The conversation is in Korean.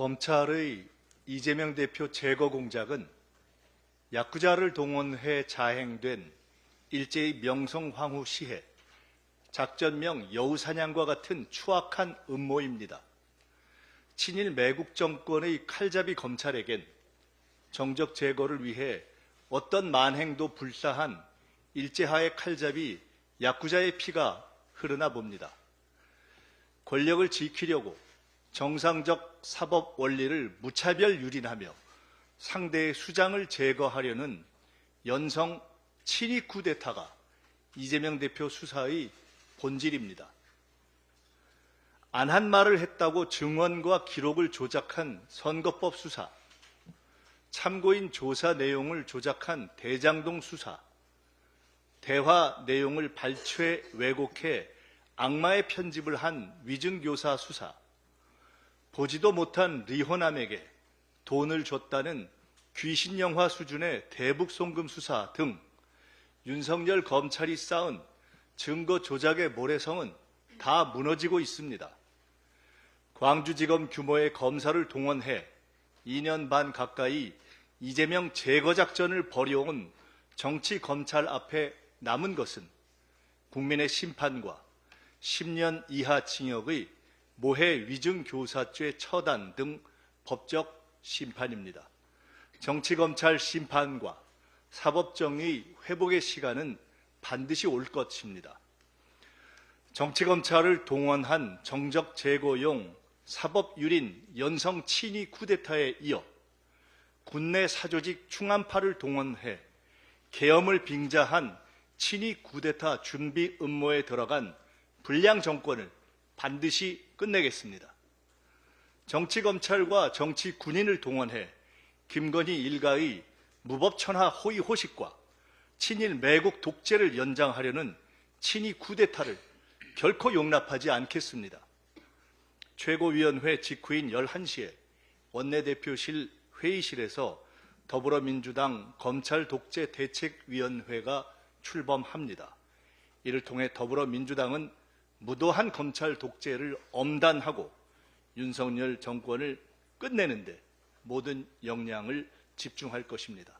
검찰의 이재명 대표 제거 공작은 야쿠자를 동원해 자행된 일제의 명성황후 시해, 작전명 여우사냥과 같은 추악한 음모입니다. 친일 매국 정권의 칼잡이 검찰에겐 정적 제거를 위해 어떤 만행도 불사한 일제하의 칼잡이 야쿠자의 피가 흐르나 봅니다. 권력을 지키려고 정상적 사법 원리를 무차별 유린하며 상대의 수장을 제거하려는 연성 친위 쿠데타가 이재명 대표 수사의 본질입니다. 안 한 말을 했다고 증언과 기록을 조작한 선거법 수사, 참고인 조사 내용을 조작한 대장동 수사, 대화 내용을 발췌 왜곡해 악마의 편집을 한 위증교사 수사, 보지도 못한 리호남에게 돈을 줬다는 귀신 영화 수준의 대북 송금 수사 등 윤석열 검찰이 쌓은 증거 조작의 모래성은 다 무너지고 있습니다. 광주지검 규모의 검사를 동원해 2년 반 가까이 이재명 제거 작전을 벌여온 정치 검찰 앞에 남은 것은 국민의 심판과 10년 이하 징역의 모해 위증 교사죄 처단 등 법적 심판입니다. 정치검찰 심판과 사법정의 회복의 시간은 반드시 올 것입니다. 정치검찰을 동원한 정적 제거용 사법유린 연성 친위 쿠데타에 이어 군내 사조직 충암파를 동원해 계엄을 빙자한 친위 쿠데타 준비 음모에 들어간 불량 정권을 반드시 끝내겠습니다. 정치검찰과 정치군인을 동원해 김건희 일가의 무법천하 호의호식과 친일 매국 독재를 연장하려는 친위 쿠데타를 결코 용납하지 않겠습니다. 최고위원회 직후인 11시에 원내대표실 회의실에서 더불어민주당 검찰 독재 대책위원회가 출범합니다. 이를 통해 더불어민주당은 무도한 검찰 독재를 엄단하고 윤석열 정권을 끝내는데 모든 역량을 집중할 것입니다.